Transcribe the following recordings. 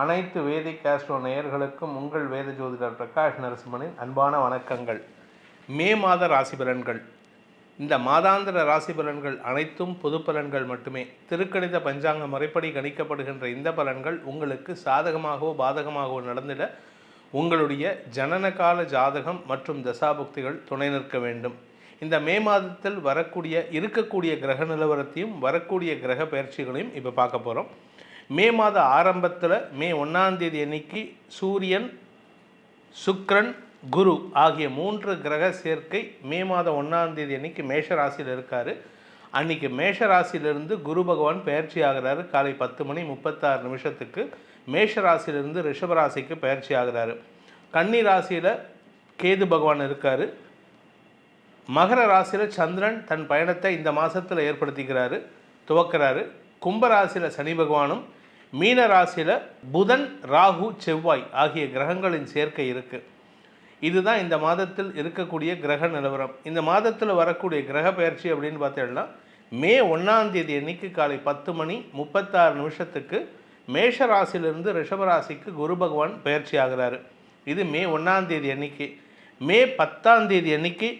அனைத்து வேதிக் ஆஸ்ட்ரோ நேயர்களுக்கும் உங்கள் வேத ஜோதிடர் பிரகாஷ் நரசிம்மனின் அன்பான வணக்கங்கள். மே மாத ராசி பலன்கள் இந்த மாதாந்திர ராசி பலன்கள் அனைத்தும் பொது பலன்கள் மட்டுமே. திருக்கணித பஞ்சாங்க முறைப்படி கணிக்கப்படுகின்ற இந்த பலன்கள் உங்களுக்கு சாதகமாகவோ பாதகமாகவோ நடந்திட உங்களுடைய ஜனனகால ஜாதகம் மற்றும் தசாபுக்திகள் துணை நிற்க வேண்டும். இந்த மே மாதத்தில் வரக்கூடிய இருக்கக்கூடிய கிரக நிலவரத்தையும் வரக்கூடிய கிரக பயிற்சிகளையும் இப்போ பார்க்க போகிறோம் மே மாத ஆரம்பத்தில் மே ஒன்றாந்தேதி அன்னைக்கு சூரியன் சுக்ரன் குரு ஆகிய மூன்று கிரக சேர்க்கை மே மாதம் ஒன்றாந்தேதி அன்னைக்கு மேஷ ராசியில் இருக்கார். அன்னைக்கு மேஷ ராசியிலிருந்து குரு பகவான் பயிற்சி ஆகிறாரு. காலை பத்து மணி முப்பத்தாறு நிமிஷத்துக்கு மேஷ ராசியிலிருந்து ரிஷபராசிக்கு பயிற்சி ஆகிறாரு. கன்னி ராசியில் கேது பகவான் இருக்கார். மகர ராசியில் சந்திரன் தன் பயணத்தை இந்த மாதத்தில் ஏற்படுத்திக்கிறாரு துவக்கிறாரு. கும்பராசியில் சனி பகவானும் மீன ராசியில் புதன் ராகு செவ்வாய் ஆகிய கிரகங்களின் சேர்க்கை இருக்குது இதுதான் இந்த மாதத்தில் இருக்கக்கூடிய கிரக நிலவரம். இந்த மாதத்தில் வரக்கூடிய கிரக பயிற்சி அப்படின்னு பார்த்தோம்னா மே ஒன்றாம் தேதி அன்னைக்கு காலை பத்து மணி முப்பத்தாறு நிமிஷத்துக்கு மேஷ ராசியிலிருந்து ரிஷபராசிக்கு குரு பகவான் பயிற்சி ஆகிறாரு. இது மே ஒன்றாம் தேதி அன்னைக்கு. மே பத்தாம் தேதி அன்னைக்கு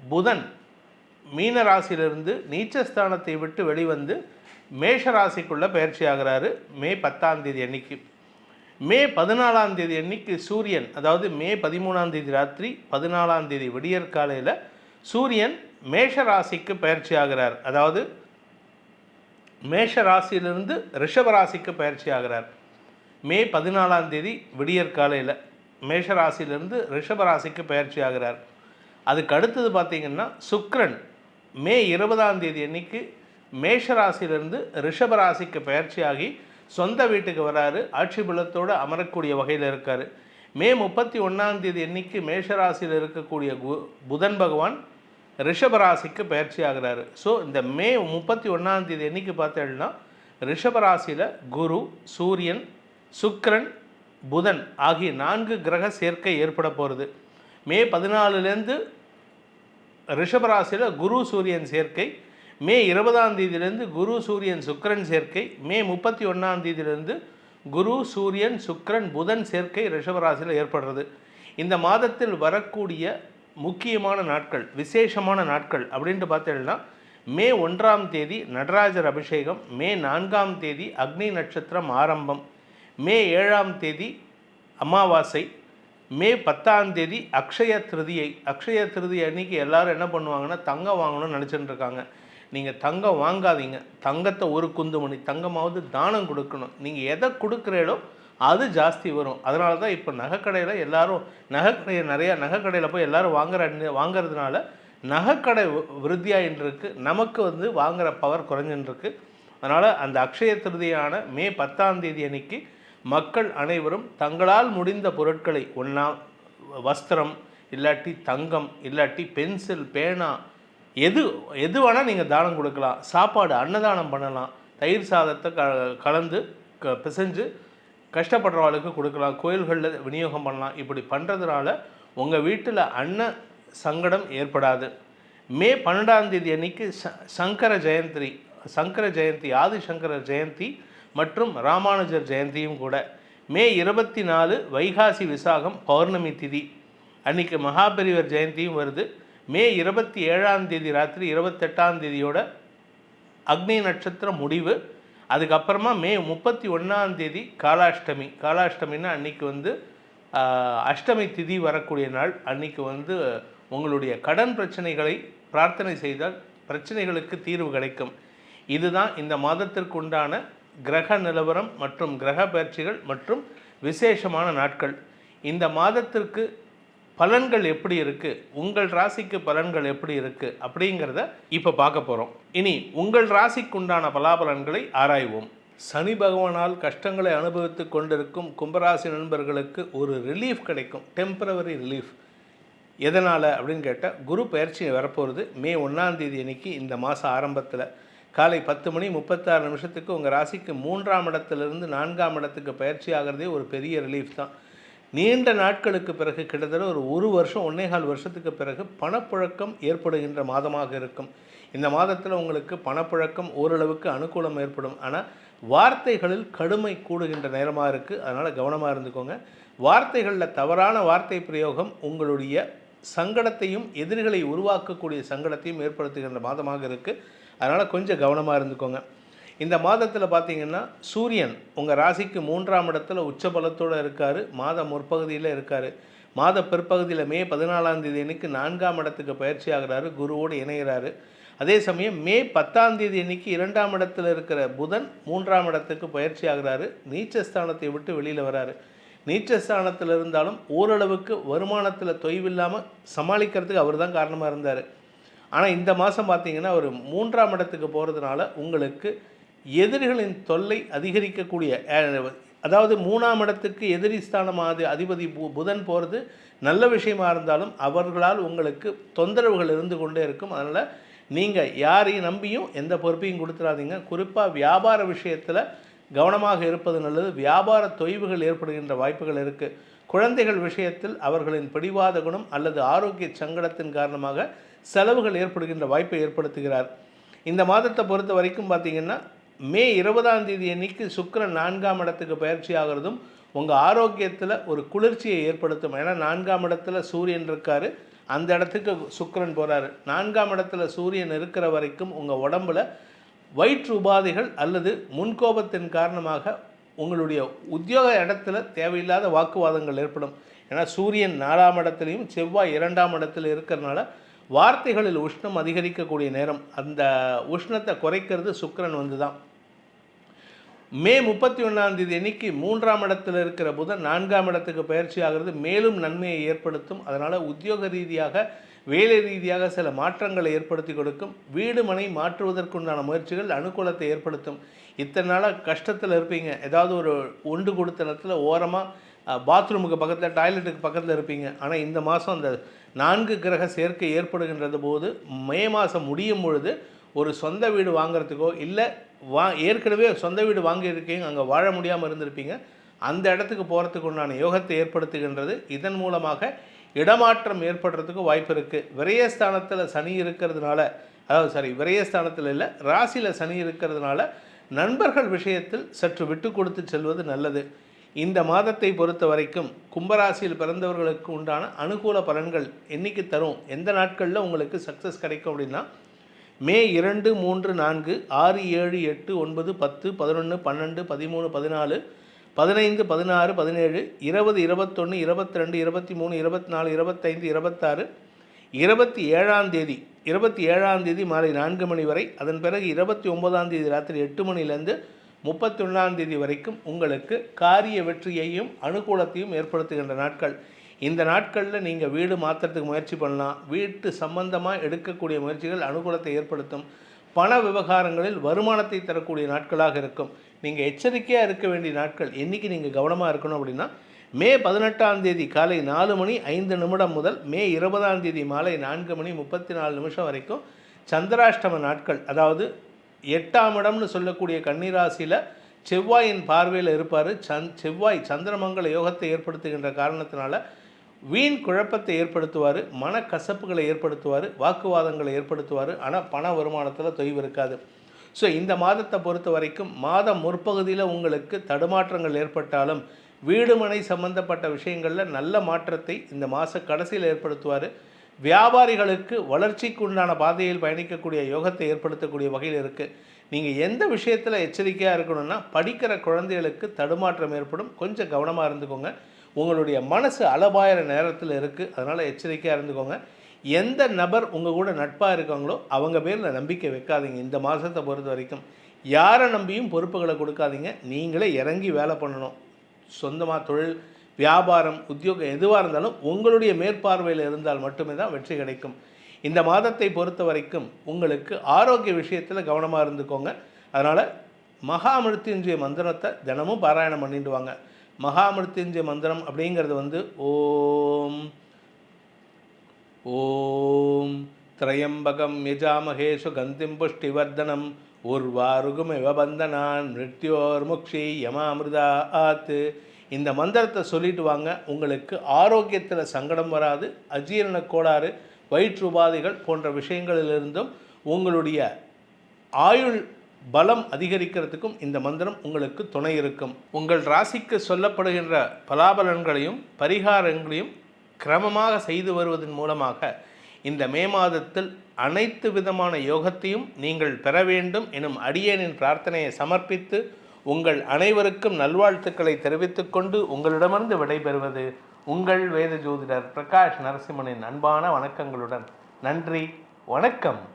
புதன் மீன ராசியிலிருந்து நீச்சஸ்தானத்தை விட்டு வெளிவந்து மேஷராசிக்குள்ளே பயிற்சி ஆகிறாரு மே பத்தாம் தேதி அன்னைக்கு. மே பதினாலாம் தேதி அன்னைக்கு சூரியன் அதாவது மே பதிமூணாம் தேதி ராத்திரி பதினாலாம் தேதி விடியற் காலையில் சூரியன் மேஷ ராசிக்கு பயிற்சி ஆகிறார் அதாவது மேஷ ராசியிலிருந்து ரிஷப ராசிக்கு பயிற்சி ஆகிறார் மே பதினாலாம் தேதி விடியற் காலையில் மேஷ ராசியிலிருந்து ரிஷப ராசிக்கு பயிற்சி ஆகிறார் அதுக்கு அடுத்தது பார்த்திங்கன்னா சுக்ரன். மே இருபதாம் தேதி அன்னைக்கு மேஷராசியிலிருந்து ரிஷபராசிக்கு பயிற்சியாகி சொந்த வீட்டுக்கு வராரு. ஆட்சி பலத்தோடு அமரக்கூடிய வகையில் இருக்கார். மே முப்பத்தி ஒன்றாம் தேதி அன்னைக்கு மேஷராசியில் இருக்கக்கூடிய கு புதன் பகவான் ரிஷபராசிக்கு பயிற்சி ஆகிறாரு ஸோ இந்த மே முப்பத்தி ஒன்றாம் தேதி அன்னைக்கு பார்த்தேன்னா ரிஷபராசியில் குரு சூரியன் சுக்கரன் புதன் ஆகிய நான்கு கிரக சேர்க்கை ஏற்பட போகிறது மே பதினாலுலேருந்து ரிஷபராசியில் குரு சூரியன் சேர்க்கை மே இருபதாம் தேதியிலிருந்து குரு சூரியன் சுக்கரன் சேர்க்கை. மே முப்பத்தி ஒன்றாம் தேதியிலிருந்து குரு சூரியன் சுக்கரன் புதன் சேர்க்கை ரிஷபராசியில் ஏற்படுறது. இந்த மாதத்தில் வரக்கூடிய முக்கியமான நாட்கள் விசேஷமான நாட்கள் அப்படின்ட்டு பார்த்தீங்கன்னா மே ஒன்றாம் தேதி நடராஜர் அபிஷேகம் மே நான்காம் தேதி அக்னி நட்சத்திரம் ஆரம்பம் மே ஏழாம் தேதி அமாவாசை மே பத்தாம் தேதி அக்ஷய திருதியை. அக்ஷய திருதி அன்னைக்கு எல்லாரும் என்ன பண்ணுவாங்கன்னா தங்கம் வாங்கணும்னு நினச்சிட்டு இருக்காங்க. நீங்கள் தங்கம் வாங்காதீங்க. தங்கத்தை ஒரு குந்து மணி தங்கமாவது தானம் கொடுக்கணும். நீங்கள் எதை கொடுக்குறீடோ அது ஜாஸ்தி வரும். அதனால தான் இப்போ நகைக்கடையில் எல்லோரும் நகைக்கடையை நிறையா நகைக்கடையில் போய் எல்லோரும் வாங்குற வாங்குறதுனால நகைக்கடை விருத்தியாயின்றிருக்கு. நமக்கு வந்து வாங்குகிற பவர் குறைஞ்சின்றிருக்கு. அதனால் அந்த அக்ஷய திருதியான மே பத்தாம் தேதி அன்னைக்கு மக்கள் அனைவரும் தங்களால் முடிந்த பொருட்களை ஒன்றா வஸ்திரம் இல்லாட்டி தங்கம் இல்லாட்டி பென்சில் பேனா எது எது வேணால் நீங்கள் தானம் கொடுக்கலாம். சாப்பாடு அன்னதானம் பண்ணலாம். தயிர் சாதத்தை க கலந்து க பிசைஞ்சு கஷ்டப்படுறவர்களுக்கு கொடுக்கலாம். கோயில்களில் விநியோகம் பண்ணலாம். இப்படி பண்ணுறதுனால உங்கள் வீட்டில் அன்ன சங்கடம் ஏற்படாது. மே பன்னெண்டாம் தேதி அன்னைக்கு ச சங்கர ஜெயந்தி சங்கர ஜெயந்தி ஆதிசங்கர ஜெயந்தி மற்றும் ராமானுஜர் ஜெயந்தியும் கூட. மே இருபத்தி நாலு வைகாசி விசாகம் பௌர்ணமி திதி. அன்றைக்கி மகாபெரிவர் ஜெயந்தியும் வருது. மே இருபத்தி ஏழாம் தேதி ராத்திரி இருபத்தெட்டாம் தேதியோட அக்னி நட்சத்திரம் முடிவு. அதுக்கப்புறமா மே முப்பத்தி ஒன்றாம் தேதி காலாஷ்டமி. காலாஷ்டமின்னா அன்றைக்கி வந்து அஷ்டமி திதி வரக்கூடிய நாள். அன்றைக்கி வந்து உங்களுடைய கடன் பிரச்சனைகளை பிரார்த்தனை செய்தால் பிரச்சனைகளுக்கு தீர்வு கிடைக்கும். இதுதான் இந்த மாதத்திற்கு உண்டான கிரக நிலவரம் மற்றும் கிரக பயிற்சிகள் மற்றும் விசேஷமான நாட்கள். இந்த மாதத்திற்கு பலன்கள் எப்படி இருக்குது உங்கள் ராசிக்கு பலன்கள் எப்படி இருக்குது அப்படிங்கிறத இப்போ பார்க்க போகிறோம் இனி உங்கள் ராசிக்குண்டான பலாபலன்களை ஆராய்வோம். சனி பகவானால் கஷ்டங்களை அனுபவித்து கொண்டிருக்கும் கும்பராசி நண்பர்களுக்கு ஒரு ரிலீஃப் கிடைக்கும். டெம்பரவரி ரிலீஃப் எதனால் அப்படின்னு கேட்டால் குரு பயிற்சி வரப்போகிறது மே ஒன்றாந்தேதி அன்னைக்கு இந்த மாதம் ஆரம்பத்தில். காலை பத்து மணி முப்பத்தாறு நிமிஷத்துக்கு உங்கள் ராசிக்கு மூன்றாம் இடத்துலேருந்து நான்காம் இடத்துக்கு பயிற்சி ஆகிறதே ஒரு பெரிய ரிலீஃப் தான். நீண்ட நாட்களுக்கு பிறகு கிட்டத்தட்ட ஒரு ஒரு வருஷம் ஒன்னேகால் வருஷத்துக்கு பிறகு பணப்புழக்கம் ஏற்படுகின்ற மாதமாக இருக்கும். இந்த மாதத்தில் உங்களுக்கு பணப்புழக்கம் ஓரளவுக்கு அனுகூலம் ஏற்படும். ஆனால் வார்த்தைகளில் கடுமை கூடுகின்ற நேரமாக இருக்குது அதனால் கவனமாக இருந்துக்கோங்க. வார்த்தைகளில் தவறான வார்த்தை பிரயோகம் உங்களுடைய சங்கடத்தையும் எதிரிகளை உருவாக்கக்கூடிய சங்கடத்தையும் ஏற்படுத்துகின்ற மாதமாக இருக்குது அதனால் கொஞ்சம் கவனமாக இருந்துக்கோங்க. இந்த மாதத்தில் பார்த்தீங்கன்னா சூரியன் உங்கள் ராசிக்கு மூன்றாம் இடத்துல உச்ச பலத்தோடு இருக்கார். மாத முற்பகுதியில் இருக்கார். மாத பிற்பகுதியில் மே பதினாலாம் தேதி அன்னைக்கு நான்காம் இடத்துக்கு பயிற்சி ஆகிறாரு. குருவோடு இணைகிறாரு அதே சமயம் மே பத்தாம் தேதி அன்னைக்கு இரண்டாம் இடத்துல இருக்கிற புதன் மூன்றாம் இடத்துக்கு பயிற்சி ஆகிறாரு. நீச்சஸ்தானத்தை விட்டு வெளியில் வராரு. நீச்சஸ்தானத்தில் இருந்தாலும் ஓரளவுக்கு வருமானத்தில் தொய்வில்லாமல் சமாளிக்கிறதுக்கு அவர் தான் காரணமாக இருந்தார். ஆனால் இந்த மாதம் பார்த்தீங்கன்னா அவர் மூன்றாம் இடத்துக்கு போகிறதுனால உங்களுக்கு எதிரிகளின் தொல்லை அதிகரிக்கக்கூடிய அதாவது மூணாம் இடத்துக்கு எதிரி ஸ்தானமாவது அதிபதி பு- புதன் போகிறது நல்ல விஷயமா இருந்தாலும் அவர்களால் உங்களுக்கு தொந்தரவுகள் இருந்து கொண்டே இருக்கும். அதனால் நீங்கள் யாரையும் நம்பியும் எந்த பொறுப்பையும் கொடுத்துடாதீங்க குறிப்பாக வியாபார விஷயத்தில் கவனமாக இருப்பது நல்லது. வியாபார தொய்வுகள் ஏற்படுகின்ற வாய்ப்புகள் இருக்குது குழந்தைகள் விஷயத்தில் அவர்களின் பிடிவாத குணம் அல்லது ஆரோக்கிய சங்கடத்தின் காரணமாக செலவுகள் ஏற்படுகின்ற வாய்ப்பை ஏற்படுத்துகிறார். இந்த மாதத்தை பொறுத்த வரைக்கும் பார்த்தீங்கன்னா மே இருபதாம் தேதி அன்னைக்கு சுக்கிரன் நான்காம் இடத்துக்கு பயிற்சி ஆகிறதும் உங்கள் ஆரோக்கியத்தில் ஒரு குளிர்ச்சியை ஏற்படுத்தும். ஏன்னா நான்காம் இடத்துல சூரியன் இருக்கார். அந்த இடத்துக்கு சுக்கரன் போகிறாரு நான்காம் இடத்துல சூரியன் இருக்கிற வரைக்கும் உங்கள் உடம்பில் வயிற்று உபாதைகள் அல்லது முன்கோபத்தின் காரணமாக உங்களுடைய உத்தியோக இடத்துல தேவையில்லாத வாக்குவாதங்கள் ஏற்படும். ஏன்னா சூரியன் நாலாம் இடத்துலையும் செவ்வாய் இரண்டாம் இடத்துல இருக்கிறனால வார்த்தைகளில் உஷ்ணம் அதிகரிக்கக்கூடிய நேரம் அந்த உஷ்ணத்தை குறைக்கிறது சுக்கரன் வந்து தான். மே முப்பத்தி ஒன்றாம் தேதி அன்னைக்கு மூன்றாம் இடத்துல இருக்கிற புதன் நான்காம் இடத்துக்கு பயிற்சி ஆகிறது மேலும் நன்மையை ஏற்படுத்தும். அதனால் உத்தியோக ரீதியாக வேலை ரீதியாக சில மாற்றங்களை ஏற்படுத்தி கொடுக்கும். வீடு மனை மாற்றுவதற்குண்டான முயற்சிகள் அனுகூலத்தை ஏற்படுத்தும். இத்தனை நாளாக கஷ்டத்தில் இருப்பீங்க. ஏதாவது ஒரு ஒன்று கொடுத்த நேரத்தில் ஓரமாக பாத்ரூமுக்கு பக்கத்தில் டாய்லெட்டுக்கு பக்கத்தில் இருப்பீங்க. ஆனால் இந்த மாதம் அந்த நான்கு கிரக சேர்க்கை ஏற்படுகின்றது போது மே மாதம் முடியும் பொழுது ஒரு சொந்த வீடு வாங்கிறதுக்கோ இல்லை வா ஏற்கனவே சொந்த வீடு வாங்கியிருக்கீங்க அங்கே வாழ முடியாமல் இருந்திருப்பீங்க. அந்த இடத்துக்கு போகிறதுக்கு உண்டான யோகத்தை ஏற்படுத்துகின்றது. இதன் மூலமாக இடமாற்றம் ஏற்படுறதுக்கு வாய்ப்பு இருக்குது விரயஸ்தானத்தில் சனி இருக்கிறதுனால அதாவது சாரி விரயஸ்தானத்தில் இல்லை ராசியில் சனி இருக்கிறதுனால நண்பர்கள் விஷயத்தில் சற்று விட்டு கொடுத்து செல்வது நல்லது. இந்த மாதத்தை பொறுத்த வரைக்கும் கும்பராசியில் பிறந்தவர்களுக்கு உண்டான அனுகூல பலன்கள் என்னைக்கு தரும்? எந்த நாட்களில் உங்களுக்கு சக்ஸஸ் கிடைக்கும் அப்படின்னா மே இரண்டு மூன்று நான்கு ஆறு ஏழு எட்டு ஒன்பது பத்து பதினொன்று பன்னெண்டு பதிமூணு பதினாலு பதினைந்து பதினாறு பதினேழு இருபது இருபத்தொன்று இருபத்தி ரெண்டு இருபத்தி மூணு இருபத்தி நாலு இருபத்தைந்து இருபத்தாறு இருபத்தி ஏழாம் தேதி இருபத்தி ஏழாம் தேதி மாலை நான்கு மணி வரை அதன் பிறகு இருபத்தி ஒன்பதாம் தேதி ராத்திரி எட்டு மணிலேருந்து முப்பத்தி ஒன்றாம் தேதி வரைக்கும் உங்களுக்கு காரிய வெற்றியையும் அனுகூலத்தையும் ஏற்படுத்துகின்ற நாட்கள். இந்த நாட்களில் நீங்கள் வீடு மாற்றுறதுக்கு முயற்சி பண்ணலாம். வீட்டு சம்பந்தமாக எடுக்கக்கூடிய முயற்சிகள் அனுகூலத்தை ஏற்படுத்தும். பண விவகாரங்களில் வருமானத்தை தரக்கூடிய நாட்களாக இருக்கும். நீங்கள் எச்சரிக்கையாக இருக்க வேண்டிய நாட்கள் என்றைக்கு நீங்கள் கவனமாக இருக்கணும் அப்படின்னா மே பதினெட்டாம் தேதி காலை நாலு மணி ஐந்து நிமிடம் முதல் மே இருபதாம் தேதி மாலை நான்கு மணி முப்பத்தி நாலு நிமிஷம் வரைக்கும் சந்திராஷ்டம நாட்கள் அதாவது எட்டாம் இடம்னு சொல்லக்கூடிய கன்னிராசியில் செவ்வாயின் பார்வையில் இருப்பார். சந் செவ்வாய் சந்திரமங்கல யோகத்தை ஏற்படுத்துகின்ற காரணத்தினால வீண் குழப்பத்தை ஏற்படுத்துவார் மனக்கசப்புகளை ஏற்படுத்துவார் வாக்குவாதங்களை ஏற்படுத்துவார். ஆனால் பண வருமானத்தில் தொய்வு இருக்காது. ஸோ இந்த மாதத்தை பொறுத்த வரைக்கும் மாதம் முற்பகுதியில் உங்களுக்கு தடுமாற்றங்கள் ஏற்பட்டாலும் வீடுமனை சம்பந்தப்பட்ட விஷயங்களில் நல்ல மாற்றத்தை இந்த மாத கடைசியில் ஏற்படுத்துவார். வியாபாரிகளுக்கு வளர்ச்சிக்கு உண்டான பாதையில் பயணிக்கக்கூடிய யோகத்தை ஏற்படுத்தக்கூடிய வகையில் இருக்குது நீங்கள் எந்த விஷயத்தில் எச்சரிக்கையாக இருக்கணும்னா படிக்கிற குழந்தைகளுக்கு தடுமாற்றம் ஏற்படும். கொஞ்சம் கவனமாக இருந்துக்கோங்க. உங்களுடைய மனசு அளவாயிர நேரத்தில் இருக்குது அதனால் எச்சரிக்கையாக இருந்துக்கோங்க. எந்த நபர் உங்கள் கூட நட்பாக இருக்காங்களோ அவங்க பேரில் நம்பிக்கை வைக்காதீங்க. இந்த மாதத்தை பொறுத்த வரைக்கும். யாரை நம்பியும் பொறுப்புகளை கொடுக்காதீங்க. நீங்களே இறங்கி வேலை பண்ணணும். சொந்தமாக தொழில் வியாபாரம் உத்தியோகம் எதுவாக இருந்தாலும் உங்களுடைய மேற்பார்வையில் இருந்தால் மட்டுமே தான் வெற்றி கிடைக்கும். இந்த மாதத்தை பொறுத்த வரைக்கும் உங்களுக்கு ஆரோக்கிய விஷயத்தில் கவனமாக இருந்துக்கோங்க. அதனால் மகாமிருத்யுஞ்சய மந்திரத்தை தினமும் பாராயணம் பண்ணிட்டு வாங்க. மகாமிருத்யுஞ்சய மந்திரம் அப்படிங்கிறது வந்து ஓம் ஓம் திரையம்பகம் யஜாமகேஷு கந்திம் புஷ்டிவர்தனம் உர்வாருகுமிவ பந்தனான் மிருத்யோர்முக்ஷி யமாமிருதா ஆத்து இந்த மந்திரத்தை சொல்லிட்டு வாங்க உங்களுக்கு ஆரோக்கியத்தில் சங்கடம் வராது அஜீரண கோளாறு வயிற்று உபாதைகள் போன்ற விஷயங்களிலிருந்தும் உங்களுடைய ஆயுள் பலம் அதிகரிக்கிறதுக்கும் இந்த மந்திரம் உங்களுக்கு துணை இருக்கும். உங்கள் ராசிக்கு சொல்லப்படுகின்ற பலாபலன்களையும் பரிகாரங்களையும் கிரமமாக செய்து வருவதன் மூலமாக இந்த மே மாதத்தில் அனைத்து விதமான யோகத்தையும் நீங்கள் பெற வேண்டும் எனும் அடியேனின் பிரார்த்தனையை சமர்ப்பித்து உங்கள் அனைவருக்கும் நல்வாழ்த்துக்களை தெரிவித்துக்கொண்டு உங்களிடமிருந்து விடைபெறுவது உங்கள் வேத ஜோதிடர் பிரகாஷ் நரசிம்மனின் அன்பான வணக்கங்களுடன். நன்றி வணக்கம்.